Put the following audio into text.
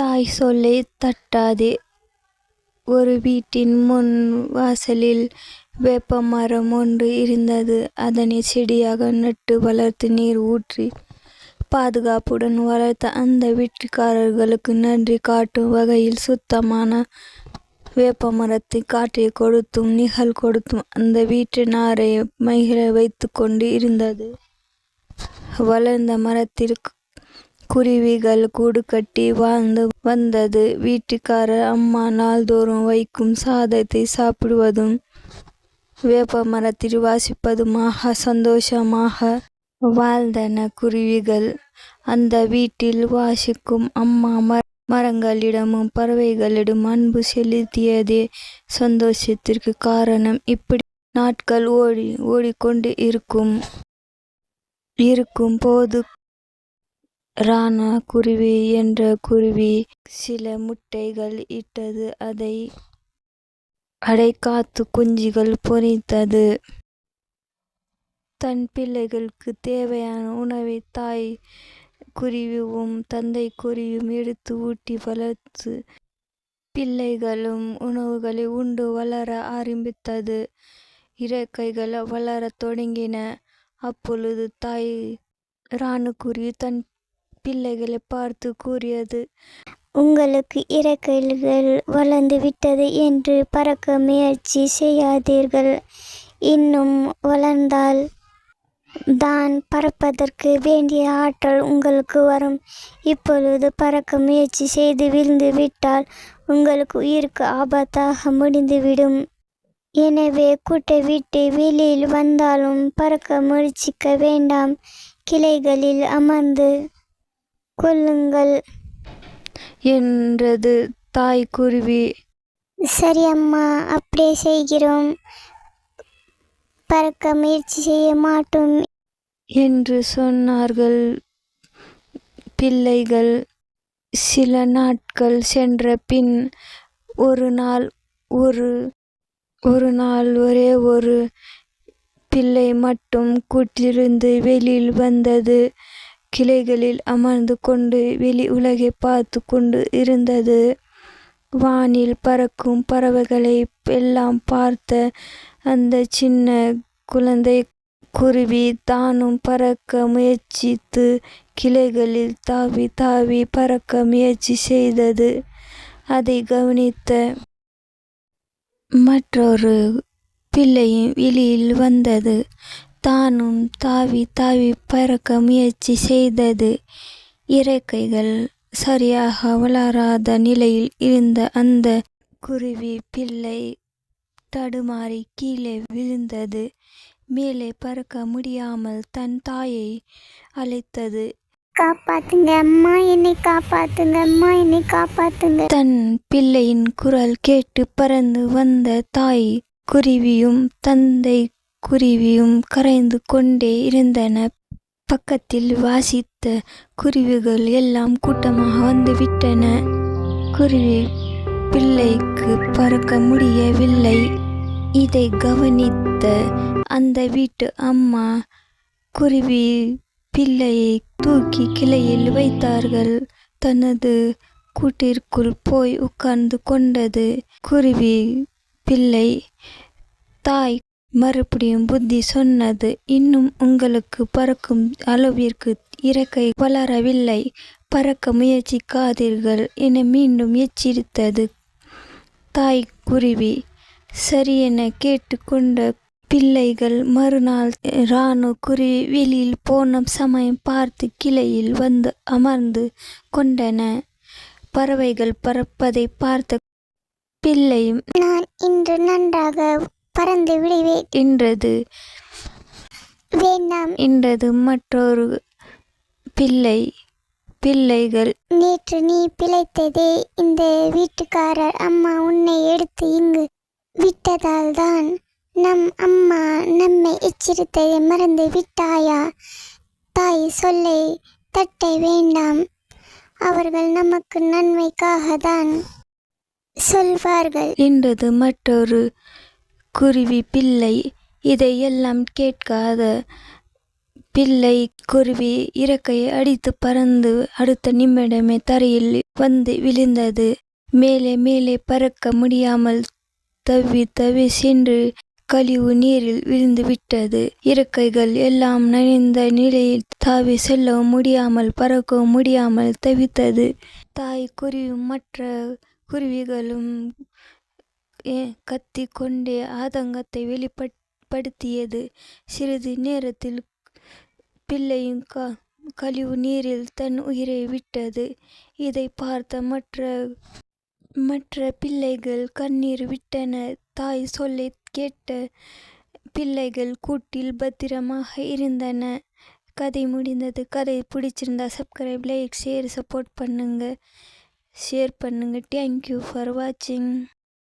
தாய் சொல்லை தட்டாதே. ஒரு வீட்டின் முன் வாசலில் வேப்பமரம் ஒன்று இருந்தது. அதனை செடியாக நட்டு வளர்த்து நீர் ஊற்றி பாதுகாப்புடன் வளர்த்த அந்த வீட்டுக்காரர்களுக்கு நன்றி காட்டும் வகையில் சுத்தமான வேப்பமரத்தை காற்றை கொடுத்தும் நிகழ் கொடுத்தும் அந்த வீட்டினாரை மகிழ வைத்து கொண்டு இருந்தது. வளர்ந்த மரத்திற்கு குருவிகள் கூடு கட்டி வாழ்ந்து வந்தது. வீட்டுக்காரர் அம்மா நாள்தோறும் வைக்கும் சாதத்தை சாப்பிடுவதும் வேப்ப மரத்தில் வாசிப்பதுமாக சந்தோஷமாக வாழ்ந்தன குருவிகள். அந்த வீட்டில் வாசிக்கும் அம்மா மர மரங்களிடமும் பறவைகளிடம் அன்பு செலுத்தியதே சந்தோஷத்திற்கு காரணம். இப்படி நாட்கள் ஓடி ஓடிக்கொண்டு இருக்கும் இருக்கும் போது ராணா குருவி என்ற குருவி சில முட்டைகள் இட்டது. அதை அடை காத்து குஞ்சுகள் பொரித்தது தன் பிள்ளைகளுக்கு தேவையான உணவை தாய் குருவியும் தந்தை குருவியும் எடுத்து ஊட்டி வளர்த்து பிள்ளைகளும் உணவுகளை உண்டு வளர ஆரம்பித்தது. இறக்கைகள் வளரத் தொடங்கின. அப்பொழுது தாய் ராணுக்குருவி தன் பிள்ளைகளை பார்த்து கூறியது. உங்களுக்கு இறக்கைகள் வளர்ந்து விட்டது என்று பறக்க முயற்சி செய்யாதீர்கள். இன்னும் வளர்ந்தால் தான் பறப்பதற்கு வேண்டிய ஆற்றல் உங்களுக்கு வரும். இப்பொழுது பறக்க முயற்சி செய்து விழுந்து விட்டால் உங்களுக்கு உயிருக்கு ஆபத்தாக முடிந்துவிடும் எனவே கூட்டை விட்டு வெளியில் வந்தாலும் பறக்க முயற்சிக்க வேண்டாம். கிளைகளில் அமர்ந்து கொள்ளுங்கள் என்றது தாய் குருவி. சரி அம்மா அப்படியே செய்கிறோம். பறக்க முயற்சி செய்ய மாட்டோம். என்று சொன்னார்கள் பிள்ளைகள். சில நாட்கள் சென்ற பின் ஒரு நாள் ஒரு ஒரு நாள் ஒரே ஒரு பிள்ளை மட்டும் கூட்டிலிருந்து வெளியில் வந்தது. கிளைகளில் அமர்ந்து கொண்டு வெளி உலகை பார்த்து கொண்டு இருந்தது. வானில் பறக்கும் பறவைகளை எல்லாம் பார்த்த அந்த சின்ன குழந்தை குருவி தானும் பறக்க முயற்சித்து கிளைகளில் தாவி தாவி பறக்க முயற்சி செய்தது. அதை கவனித்த மற்றொரு பிள்ளையும் வெளியில் வந்தது. தானும் தாவி தாவி பறக்க முயற்சி செய்தது. இறக்கைகள் சரியாக வளராத நிலையில் இருந்த அந்த குருவி பிள்ளை தடுமாறி கீழே விழுந்தது. மேலே பறக்க முடியாமல் தன் தாயை அழைத்தது. காப்பாத்துங்க அம்மா என்னை காப்பாத்துங்க அம்மா என்னை காப்பாத்துங்க. தன் பிள்ளையின் குரல் கேட்டு பறந்து வந்த தாய் குருவியும் தந்தை குருவியும் கரைந்து கொண்டே இருந்தன. பக்கத்தில் வாசித்த குருவிகள் எல்லாம் கூட்டமாக வந்து விட்டன. குருவி பிள்ளைக்கு பறக்க முடியவில்லை. இதை கவனித்த அந்த வீட்டு அம்மா குருவி பிள்ளையை தூக்கி கிளையில் வைத்தார்கள். தனது கூட்டிற்குள் போய் உட்கார்ந்து கொண்டது. குருவி பிள்ளை தாய் மறுபடியும் புத்தி சொன்னது இன்னும் உங்களுக்கு பறக்கும் அளவிற்கு இறக்கை வளரவில்லை. பறக்க முயற்சிக்காதீர்கள் என மீண்டும் எச்சரித்தது. தாய் குருவி சரி என கேட்டுக்கொண்ட பிள்ளைகள் மறுநாள் ராணு குருவி வெளியில் போன சமயம் பார்த்து கிளையில் வந்து அமர்ந்து கொண்டன. பறவைகள் பறப்பதை பார்த்த பிள்ளையும் நான் இன்று நன்றாக பறந்து விடுவேன் என்றது வேண்டாம். என்றது மற்றொரு பிள்ளை பிள்ளைகள். நேற்று நீ பிழைத்ததே. இந்த வீட்டுக்காரர் அம்மா உன்னை எடுத்து இங்கு விட்டதால் தான் நம் அம்மா நம்மை எச்சரித்ததை மறந்து விட்டாயா? தாய் சொல்லை தட்ட வேண்டாம். அவர்கள் நமக்கு நன்மைக்காக தான் சொல்வார்கள். என்றது மற்றொரு குருவி பிள்ளை இதையெல்லாம் கேட்காத. பிள்ளை குருவி இறக்கையை அடித்து பறந்து அடுத்த நிமிடமே தரையில் வந்து விழுந்தது. மேலே மேலே பறக்க முடியாமல் தவி தவி சென்று கழிவு நீரில் விழுந்து விட்டது. இறக்கைகள் எல்லாம் நனைந்த நிலையில் தாவி செல்லவும் முடியாமல் பறக்கவும் முடியாமல் தவித்தது. தாய் குருவி மற்ற குருவிகளும் ஏ- கொண்டே ஆதங்கத்தை வெளிப்படுத்தியது சிறிது நேரத்தில் பிள்ளையும் க கழிவு நீரில் தன் உயிரை விட்டது. இதை பார்த்த மற்ற மற்ற பிள்ளைகள் கண்ணீர் விட்டன. தாய் சொல்லை கேட்ட பிள்ளைகள் கூட்டில் பத்திரமாக இருந்தன. கதை முடிந்தது. கதை பிடிச்சிருந்தா சப்ஸ்கிரைப் லைக் ஷேர் சப்போர்ட் பண்ணுங்க. ஷேர் பண்ணுங்க. தேங்க்யூ ஃபார் வாட்சிங்